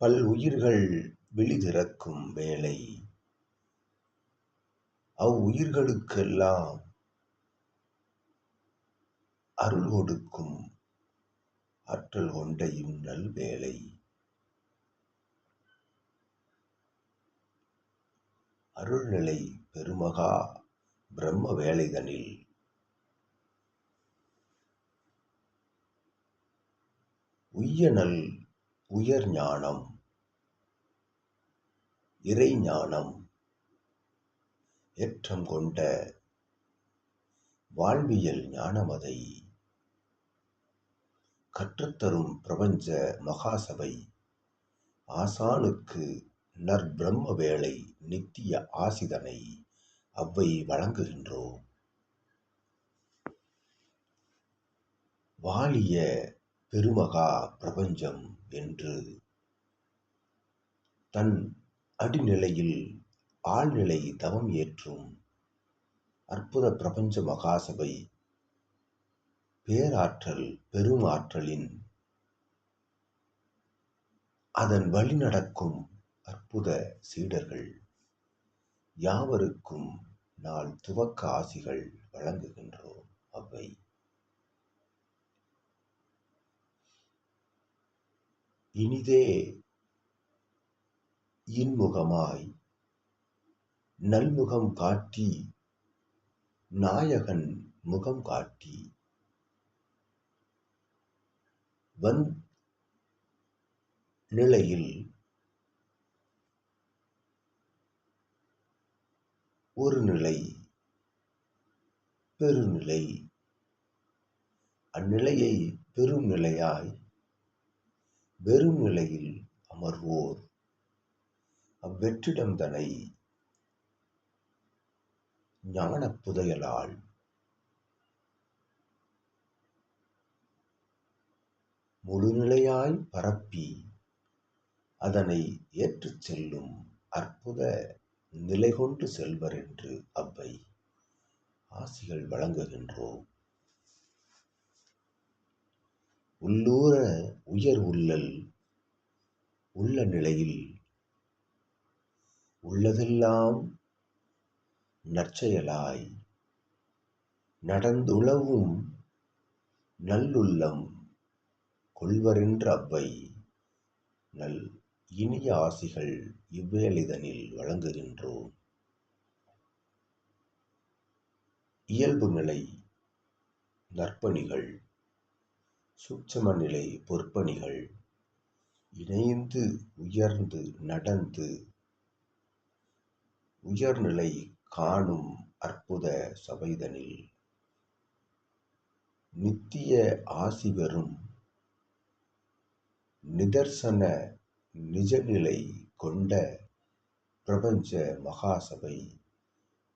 பல் உயிர்கள் விழிதிறக்கும் வேளை. அவ்வுயிர்களுக்கெல்லாம் அருள் கொடுக்கும் ஆற்றல் கொண்ட இந்நல் வேலை அருள்நிலை பெருமகா பிரம்ம வேலைதனில் உய்யனல் உயர் ஞானம் இறைஞானம் ஏற்றம் கொண்ட வாழ்வியல் ஞானமதை கற்றுத்தரும் பிரபஞ்ச மகாசபை ஆசானுக்கு நற்பிரம்ம வேளை நித்திய ஆசிதனை அவ்வை வழங்குகின்றோம். வாலிய பெருமகா பிரபஞ்சம் என்று தன் அடிநிலையில் ஆழ்நிலை தவம் ஏற்றும் அற்புத பிரபஞ்ச மகாசபை பேராற்றல் பெருமாற்றலின் அதன் வழி நடக்கும் அற்புத சீடர்கள் யாவருக்கும் நாள் துவக்க ஆசிகள் வழங்குகின்றோம் அவை இனிதே இன்முகமாய். நல்முகம் காட்டி நாயகன் முகம் காட்டி. வந் நிலையில் ஒரு நிலை பெருநிலை. அந்நிலையை பெரும் நிலையாய் வெறும் நிலையில் அமர்வோர். அவ்வெற்றிடம் தனை ஞானப் புதையலால் முழுநிலையாய் பரப்பி அதனை ஏற்றுச் செல்லும் அற்புத நிலை கொண்டு செல்வர் என்று அவ்வை ஆசிகள் வழங்குகின்றோம். உள்ளூர உயர் உள்ளல் உள்ள நிலையில் உள்ளதெல்லாம் நற்செயலாய் நடந்துளவும் நல்லுள்ளம் கொள்வரென்ற அவ்வை நல் இனிய ஆசிகள் இவ்வேளிதனில் வழங்குகின்றோம். இயல்பு நிலை நற்பணிகள் சூட்சம நிலை பொற்பணிகள் இணைந்து உயர்ந்து நடந்து உயர்நிலை காணும் அற்புத சபைதனில் நித்திய ஆசி பெறும் நிதர்சன நிஜநிலை கொண்ட பிரபஞ்ச மகாசபை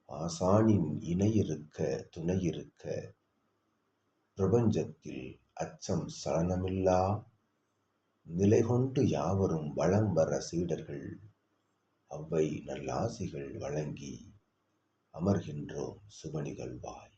ஆசானின் இணையிருக்க துணையிருக்க பிரபஞ்சத்தில் அச்சம் சலனமில்லா நிலை கொண்டு யாவரும் வளம் வர சீடர்கள் அவ்வை நல்லாசிகள் வழங்கி அமர்கின்றோம் சுப நிகழ்வாய்